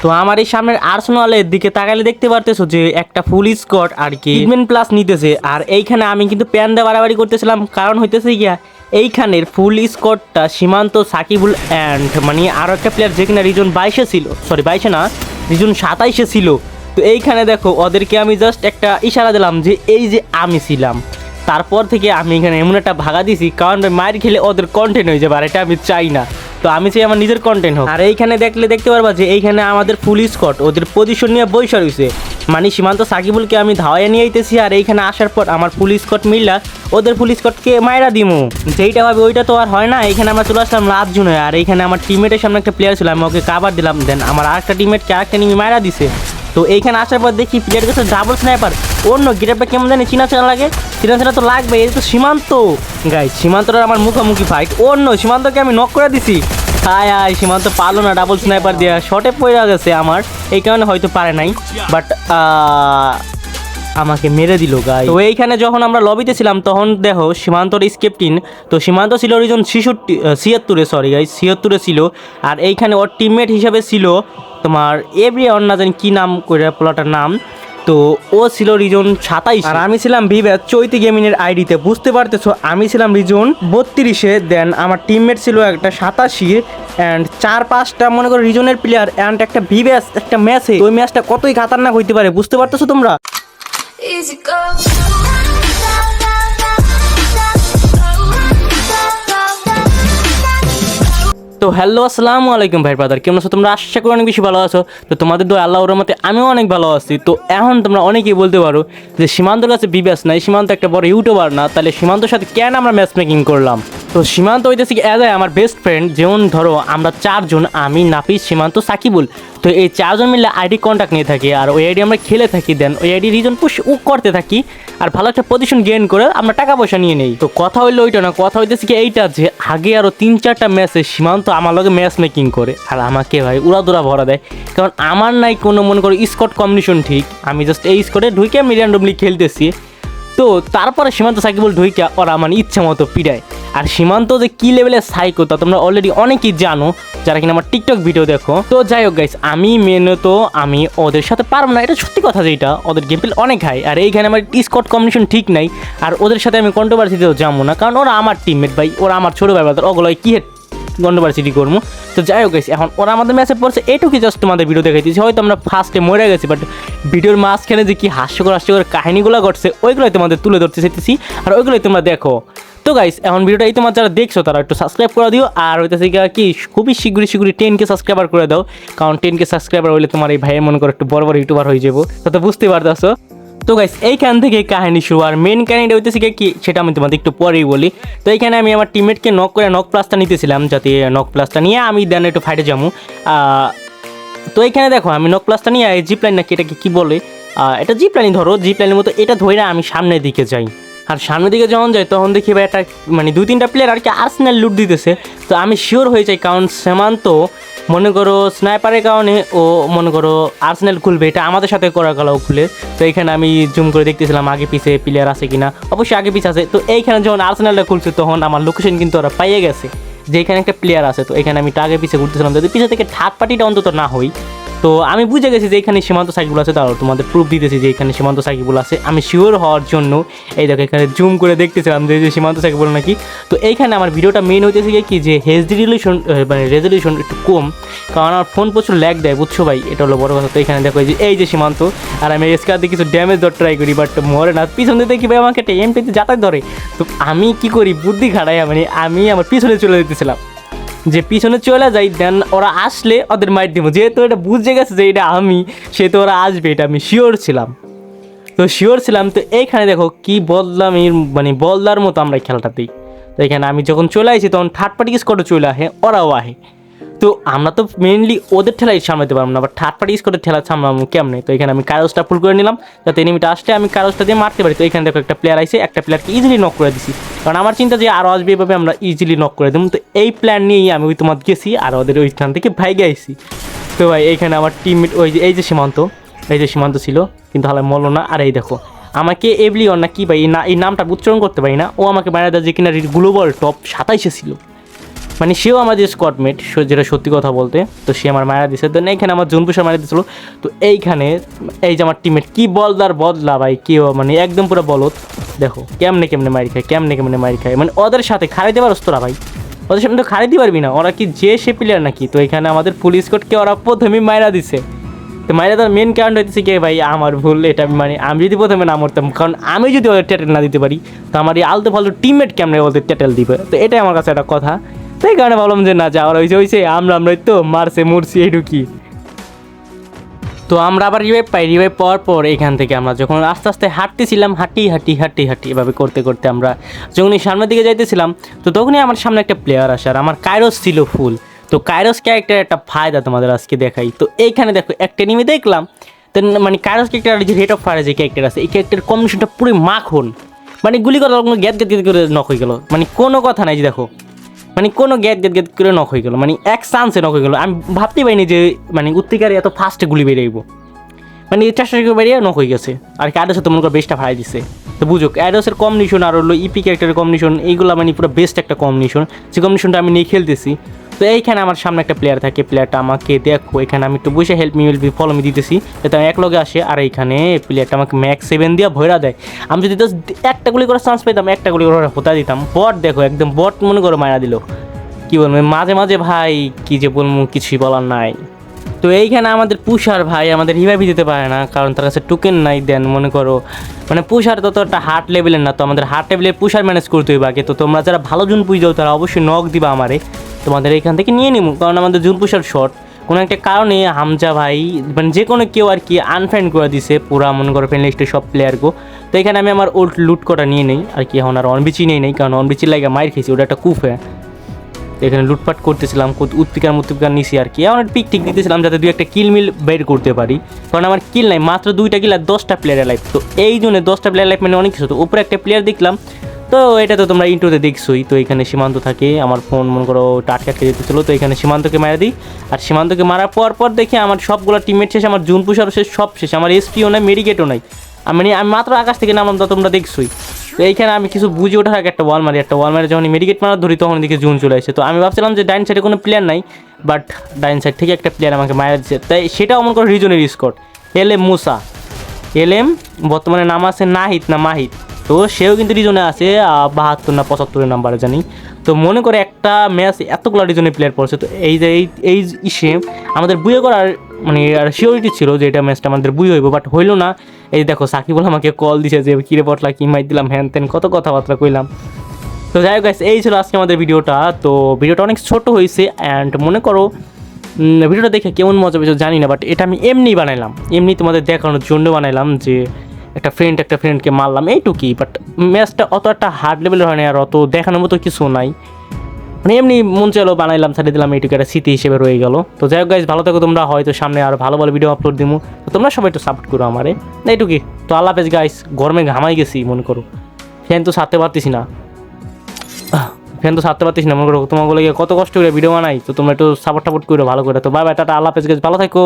তো আমার এই সামনের আর্সেনালের দিকে তাকালে দেখতে পারতেছো যে একটা ফুল স্কট আর কি ট্রিটমেন্ট প্লাস নিতেছে। আর এইখানে আমি কিন্তু প্যান দিয়ে বাড়াবাড়ি করতেছিলাম, কারণ হইতেছে গিয়া এইখানের ফুল স্কটটা সীমান্ত সাকিবুল অ্যান্ড মানে আরও একটা প্লেয়ার যে কিনা রিজন বাইশে ছিল সরি বাইশে না, রিজন সাতাইশে ছিল। তো এইখানে দেখো, ওদেরকে আমি জাস্ট একটা ইশারা দিলাম যে এই যে আমি ছিলাম, তারপর থেকে আমি এখানে এমন একটা ভাগা দিছি, কারণ মায়ের খেলে ওদের কন্টেন্ট হয়ে যাবে, আর এটা আমি চাই না। তো আমি চাই আমার নিজের কন্টেন্ট হোক। আর এইখানে দেখলে দেখতে পারবা যে এইখানে আমাদের ফুল স্কট ওদের পজিশন নিয়ে বৈশা রয়েছে মানে সীমান্ত সাকিবুলকে আমি ধাওয়ায় নিয়ে আইতেছি আর এইখানে আসার পর আমার ফুল স্কট মিললা, ওদের ফুল স্কটকে মায়েরা দিমু। যেইটা ভাবে ওইটা তো আর হয় না, এইখানে আমরা চলে আসলাম রাত জুনে আর এইখানে আমার টিমমেটের সামনে একটা প্লেয়ার ছিল, আমি ওকে কাবার দিলাম। দেন আমার আরেকটা টিমমেটকে আরেকটা নিয়ে মায়েরা দিছে। তো এইখানে আসার পর দেখি প্লেয়ার কাছে ডাবল স্নাইপার অন্য গেটআপটা কেমন জানি চিনা চেনা লাগে। চেনা তো লাগবে, এই তো সীমান্ত। গাই সীমান্তটা আমার মুখোমুখি ফাইট অন্য, সীমান্তকে আমি নক করে দিছি। হায় হায়, সীমান্ত পারল না ডাবল স্নাইপার দিয়ে। শর্টে পড়ে গেছে আমার। এই কারণে হয়তো পারে নাই। বাট আমাকে মেরে দিল গাই তো এইখানে যখন আমরা লবিতে ছিলাম, তখন দেখো, সীমান্তর স্কেপটিন তো সীমান্ত ছিল ওরিজন ছিষট্টি ছিয়াত্তরে সরি গাই ছিয়াত্তরে ছিল। আর এইখানে ওর টিমমেট হিসাবে ছিল তোমার এভরি অন না জানি কী নাম করে পোলাটার নাম। তো ও ছিল রিজন সাতাইশ। আর আমি ছিলাম ভিভ্যাস চৈতি গেমিংয়ের আইডিতে বুঝতে পারতেছো? আমি ছিলাম রিজন বত্রিশে দেন আমার টিমমেট ছিল একটা সাতাশি অ্যান্ড চার পাঁচটা মনে করো রিজনের প্লেয়ার অ্যান্ড একটা ভিভ্যাস একটা ম্যাচে ওই ম্যাচটা কতই খাতারনাক হইতে পারে বুঝতে পারতেছো তোমরা? তো হ্যালো, আসসালামু আলাইকুম ভাই ব্রাদার কেমন আছো? তোমরা আশা করি অনেক বেশি ভালো আছো। তো তোমাদের তো আল্লাহর রহমতে আমিও অনেক ভালো আছি। তো এখন তোমরা অনেকেই বলতে পারো যে সীমান্তর কাছে বিবেস নাই সীমান্ত একটা বড় ইউটিউবার না, তাহলে সীমান্তর সাথে কেন আমরা ম্যাচ মেকিং করলাম? তো সীমান্ত হইতেছে কি অ্যাজ আমার বেস্ট ফ্রেন্ড যেমন ধরো আমরা চারজন, আমি নাফিস সীমান্ত, সাকিবুল। তো এই চারজন মিলে আইডি কন্ট্যাক্ট নিয়ে থাকি, আর ওই আইডি আমরা খেলে থাকি দেন ওই আইডি রিজন পুশ উ করতে থাকি, আর ভালো একটা পজিশন গেইন করে আমরা টাকা পয়সা নিয়ে নেই। তো কথা হইল ওইটা না, কথা হইতেছে কি এইটা যে, আগে আরও তিন, চারটা ম্যাচে সীমান্ত আমার লগে ম্যাচ মেকিং করে, আর আমাকে ভাই উড়াদুরা ভরা দেয়। কারণ আমার নাই কোনো, মনে করো স্কট কম্বিনেশন ঠিক, আমি জাস্ট এই স্কটে ঢুকে আমি র্যান্ডমলি খেলতেছি। তো তারপরে সীমান্ত সাকিবুল ঢুইকা ওরা মানে ইচ্ছা মতো পিড়ায়। আর সীমান্ত যে কি লেভেলের সাইকো তা তোমরা অলরেডি অনেকেই জানো, যারা কিনা আমার টিকটক ভিডিও দেখো। তো যাই হোক গাইস আমি মেনে তো আমি ওদের সাথে পারব না। এটা সত্যি কথা যেটা ওদের গেম প্লে অনেক হাই আর এইখানে আমার স্কট কম্বিনেশন ঠিক নাই। আর ওদের সাথে আমি কন্ট্রোভার্সিতেও যাব না, কারণ ওরা আমার টিমমেট ভাই, ওরা আমার ছোটো ভাই ওগুলো কি হেড গন্ডোভার্সিটি করব তো যাই হোক এখন ওরা আমাদের ম্যাচে পড়ছে এটুকুই জাস্ট তোমাদের ভিডিও দেখাইতেছি হয়তো আমরা ফার্স্টে মরে গেছি বাট ভিডিওর মাঝখানে যে কি হাস্যকর হাস্যকর কাহিনীগুলো ঘটছে, ওইগুলোই তোমাদের তুলে ধরতে চাইতেছি। আর ওইগুলোই তোমরা দেখো। তো গাইস এখন ভিডিওটা এই তোমার যারা দেখছ, তারা একটু সাবস্ক্রাইব করে দিও। আর হইতেছে কি, খুবই শীঘ্রই শীঘ্রই টেন কে সাবস্ক্রাইবার করে দাও। কারণ টেন কে সাবস্ক্রাইবার হইলে তোমার এই ভাইয়ের মনে করো একটু বড় বড় ইউটিউবার হয়ে যাব। তো বুঝতে পারতেছো। তো গাইস এইখান থেকে কাহিনী শুরু। আর মেন কাহিনীটা হইতেছে কি, সেটা আমি তোমাদের একটু পরেই বলি। তো এখানে আমি আমার টিমমেটকে নক করে নক প্লাসটা নিতেছিলাম, যাতে নক প্লাসটা নিয়ে আমি দেন একটু ফাইটে যাব। তো এখানে দেখো, আমি নক প্লাসটা নিয়ে জিপ লাইন নাকি এটাকে কী বলে? এটা জিপ লাইনই ধরো জিপ লাইনের মতো এটা ধরে আমি সামনের দিকে যাই। আর সামনের দিকে যখন যাই, তখন দেখি ভাই একটা মানে দুই তিনটা প্লেয়ার আর কি আর্সেনাল লুট দিতেছে। তো আমি শিওর হয়ে যাই, কারণ সীমান্ত মনে করো স্নাইপারের কারণে ও মনে করো আর্সেনাল খুলবে, এটা আমাদের সাথে করা গেল খুলে। তো এইখানে আমি জুম করে দেখতেছিলাম আগে পিছে প্লেয়ার আছে কিনা। অবশ্যই আগে পিছে আছে। তো এইখানে যখন আর্সেনালটা খুলছে, তখন আমার লোকেশন কিন্তু ওরা পাইয়ে গেছে, যে এখানে একটা প্লেয়ার আছে। তো এখানে আমি টাগে পিছে ঘুরতেছিলাম, যদি পিছে থেকে থার্ড পার্টিটা অন্তত না হই তো আমি বুঝে গেছি যে এখানে সীমান্ত সাইকেল আছে তাও তোমাদের প্রুফ দিতেছি যে এখানে সীমান্ত সাইকেল আছে। আমি শিওর হওয়ার জন্য এই দেখো, এখানে জুম করে দেখতেছিলাম যে সীমান্ত সাইকেল নাকি। তো এইখানে আমার ভিডিওটা মেন হইতেছে কি যে হেচডি রিলেশন মানে রেজলিউশন একটু কম, কারণ আমার ফোন প্রচুর ল্যাগ দেয়, বুঝছ ভাই? এটা হলো বড় কথা। তো এখানে দেখো যে, এই যে সীমান্ত, আর আমি এসকার দিয়ে কিছু ড্যামেজ দেওয়ার ট্রাই করি বাট মরে না। পিছন দিয়ে দেখি ভাই আমাকে একটা এমপিতে যাতায়াত ধরে। তো আমি কি করি? বুদ্ধি খাড়াই মানে আমি আমার পিছনে চলে যেতেছিলাম। যে পিছনে চলে যাই দেন ওরা আসলে ওদের মাইট দিব। যেহেতু এটা বুঝে গেছে যে এটা আমি, সেহেতু ওরা আসবে, এটা আমি শিওর ছিলাম। তো শিওর ছিলাম, তো এইখানে দেখো কি বললাম এর মানে বলদার মতো আমরা খেলাটা দিই। তো এখানে আমি যখন চলে আসি, তখন থার্ড পার্টি স্কোয়াডে চলে আসে, ওরাও আহে তো আমরা তো মেনলি ওদের ঠেলাই সামলাতে পারব না বাট থার্ড পার্টি স্কোয়াডের ঠেলা সামলাবো কেমনে? তো এখানে আমি কাগজটা ফুল করে নিলাম, যাতে এনিমিটা আসলে আমি কাগজটা দিয়ে মারতে পারি। তো এখানে দেখো একটা প্লেয়ার আইসে একটা প্লেয়ারকে ইজিলি নক করে দিছি। কারণ আমার চিন্তা যে আরও আসবে এভাবে আমরা ইজিলি নক করে দেবো। তো এই প্ল্যান নিয়েই আমি ওই তোমার গেছি আর ওদের ওইখান থেকে ভাইগে আইসি তো ভাই এইখানে আমার টিমমেট ওই যে, এই যে সীমান্ত, এই যে সীমান্ত ছিল, কিন্তু হালে মলো না। আর এই দেখো, আমাকে এভলিওন না কি ভাই না, এই নামটা উচ্চারণ করতে পারি না। ও আমাকে বাইরে দেয় যে কিনা গ্লোবাল টপ সাতাইশে ছিল। মানে সেও আমাদের স্কটমেট যেটা সত্যি কথা বলতে, তো সে আমার মারা দিছে। তো এইখানে আমার জুনপুষা মারা দিছিল। তো এইখানে এই যে আমার টিমমেট কি বলদার বদলা ভাই কেউ মানে একদম পুরো বলত দেখো, কেমনে কেমনে মারি খায়, কেমনে কেমনে মারি খায়। মানে ওদের সাথে খাড়াইতে পারস তোরা ভাই। ওদের সামনে তো খাড়াইতে পারবি না। ওরা কি যে সে প্লেয়ার নাকি? তো এখানে আমাদের পুলিশ কোর্টকে ওরা প্রথমেই মাইরা দিছে। তো মাইরা তার মেন কারণ হইতেছে কি ভাই? আমার ভুল, এটা মানে আমি যদি প্রথমে না মরতাম, কারণ আমি যদি ওদের ট্যাটেল না দিতে পারি, তো আমার এই আলতো ফালতু টিমমেট কেমনে ওদের ট্যাটেল দিবে? তো এটাই আমার কাছে একটা কথা। তো এই কারণে ভাবলাম যে না, যাওয়ার হয়েছে হয়েছে আমরা আমরাই তো মারছে, মরছি এইটুকি তো আমরা আবার রিভাইভ পাই রিভাইভ পাওয়ার পর এখান থেকে আমরা যখন আস্তে আস্তে হাঁটতেছিলাম, হাঁটি হাঁটি হাঁটি হাঁটি, এভাবে করতে করতে আমরা যখনই সামনের দিকে যাইতেছিলাম, তো তখনই আমার সামনে একটা প্লেয়ার আসার আমার কাইরস ছিল ফুল তো কাইরস ক্যারেক্টার একটা ফায়দা তোমাদের আজকে দেখাই। তো এইখানে দেখো, একটা নিমে দেখলাম তো মানে কাইরস ক্যারেক্টার যে রেট অফ ফায়ার যে ক্যারেক্টার আছে, এই ক্যারেক্টার কম্বিনেশনটা পুরো মাখন। মানে গুলি করার গ্যাদ গ্যাদ গ্যাদ করে নক হয়ে গেল। মানে কোনো কথা নাই যে দেখো। মানে কোনো গ্যাদ গ্যাদ গ্যাদ করে নক হয়ে গেলো। মানে এক চান্সে নক হয়ে গেলো। আমি ভাবতেই পারিনি যে মানে উত্তিকারে এত ফাস্টে গুলি বেরিয়েব মানে চেষ্টা বেরিয়ে নক হয়ে গেছে। আর কি তো মনে করো বেস্টটা ফাড়াই দিছে। তো বুঝো অ্যাডোসের কম্বিনেশন আর হলো ইপি ক্যারেক্টারের কম্বিনেশন এইগুলো মানে পুরো বেস্ট একটা কম্বিনেশন যে কম্বিনেশনটা আমি নিয়ে খেলতেছি। তো এইখানে আমার সামনে একটা প্লেয়ার থাকে প্লেয়ারটা আমাকে দেখো, এখানে আমি একটু বসে help me will follow me দিতেছি। যাতে এক লগে আসে, আর এইখানে প্লেয়ারটা আমাকে ম্যাক্স সেভেন দিয়ে ভয়রা দেয়। আমি যদি just একটা গুলি করার চান্স পেতাম একটা গুলি করে হতা দিতাম। বট দেখো, একদম বট মনে করো মারা দিল। কি বলব, মাঝে মাঝে ভাই, কি যে বলব, কিছুই বলার নাই। তো এইখানে আমাদের পুষার ভাই আমাদের রিভাইভই দিতে পারে না, কারণ তার কাছে টোকেন নাই দেন, মনে করো। মানে পুষার তত একটা হার্ট লেভেলের না, তো আমাদের হার্ট লেভেলের পুষার ম্যানেজ করতে হইবে আগে। তো তোমরা যারা ভালো জুন যাও, তারা অবশ্যই নক দিবা আমারে। তোমাদের এইখান থেকে নিয়ে নিবো কারণ আমাদের জুন পুষার শর্ট কোনো একটা কারণে হামজা ভাই মানে যে কোনো কেউ আর কি আনফ্রেন্ড করে দিছে, পুরা মনে করো ফ্রেন্ড লিস্টের সব প্লেয়ারকে তো এখানে আমি আমার ওল্ড লুট করা নিয়ে নেই, আর কি এখন আর অনবিচি নেই নেই, কারণ অনবিচির লাগে মায়ের খেয়েছি, ওটা একটা কুফে। এখানে লুটপাট করতেছিলাম উৎপিকার মুৎপিকার নিছি আর কি। এমন পিক ঠিক দিতেছিলাম যাতে দুই একটা কিল মিল বের করতে পারি। কারণ আমার কিল নাই, মাত্র দুইটা কিল আর দশটা প্লেয়ার লাইফ তো এই জন্য দশটা প্লেয়ার লাইফ মানে অনেক কিছু। তো উপরে একটা প্লেয়ার দেখলাম তো এটা তো তোমরা ইন্টুতে দেখছোই, তো এখানে সীমান্ত থাকে, আমার ফোন মনে করো টাটকা আটকে যেতেছিলো তো এখানে সীমান্তকে মারা দিই। আর সীমান্তকে মারার পর পর দেখি আমার সবগুলো টিমমেট শেষ, আমার জুন পুষারও শেষ, সব শেষ, আমার এসপিও নাই মেডিকেটও নাই। আমি মানে আমি মাত্র আকাশ থেকে নামলাম, তো তোমরা দেখছোই। তো এইখানে আমি কিছু বুঝে ওঠার আগে একটা ওয়াল মারি, একটা ওয়াল মারি যখন মেডিকেট মারা ধরি তখন দিকে জুন চলে আসে। তো আমি ভাবছিলাম যে ডাইন সাইডে কোনো প্লেয়ার নাই বাট ডাইন সাইড থেকে একটা প্লেয়ার আমাকে মারা দিচ্ছে তাই সেটাও মনে করো রিজনের Scott L M Musa. L M বর্তমানে নাম আছে নাহিত না মাহিত। তো সেও কিন্তু রিজনে আছে বাহাত্তর না পঁচাত্তরের নাম্বারে জানি। তো মনে করে একটা ম্যাচ এতগুলো রিজনে প্লেয়ার পড়ছে, তো এই যে, এই এই ইসে আমাদের বুয়ে করার মানে আর শিওরিটি ছিল যে এটা ম্যাচটা আমাদের বুই হইব বাট হইল না। এই দেখো সাকিবুল আমাকে কল দিছে যে, কিরে পটলা, কি মাই দিলাম, হ্যান ত্যান, কত কথাবার্তা কইলাম। তো যাই হোক এই ছিল আজকে আমাদের ভিডিওটা। তো ভিডিওটা অনেক ছোট হয়েছে অ্যান্ড মনে করো ভিডিওটা দেখে কেমন মজা পেয়েছ জানি না বাট এটা আমি এমনি বানাইলাম। এমনি তোমাদের দেখানোর জন্য বানাইলাম যে একটা ফ্রেন্ড একটা ফ্রেন্ডকে মারলাম, এইটুকুই। বাট ম্যাচটা অত একটা হার্ড লেভেলের হয় না আর অত দেখানোর মতো কিছু নাই। মানে এমনি মন চাইলো বানাইলাম, ছাড়িয়ে দিলাম, এইটুকু একটা স্মৃতি হিসেবে রয়ে গেল। তো যাই হোক গাইজ ভালো থাকো তোমরা। হয়তো সামনে আরও ভালো ভালো ভিডিও আপলোড দিবো তো তোমরা সবাই একটু সাপোর্ট করো আমারে। এইটুকুই। তো আল্লাহ পেজ গাইস গরমে ঘামাই গেছি, মনে করো। ফ্যান তো সারতে পারতেছি না। ফ্যান তো সারতে পারতেছি না, মনে করো তোমার কত কষ্ট করে ভিডিও বানাই। তো তোমরা একটু সাপোর্ট টাপোর্ট করো, ভালো করে। তো বাই বাই টাটা, আল্লাহ পেজ গাইজ ভালো থাকো।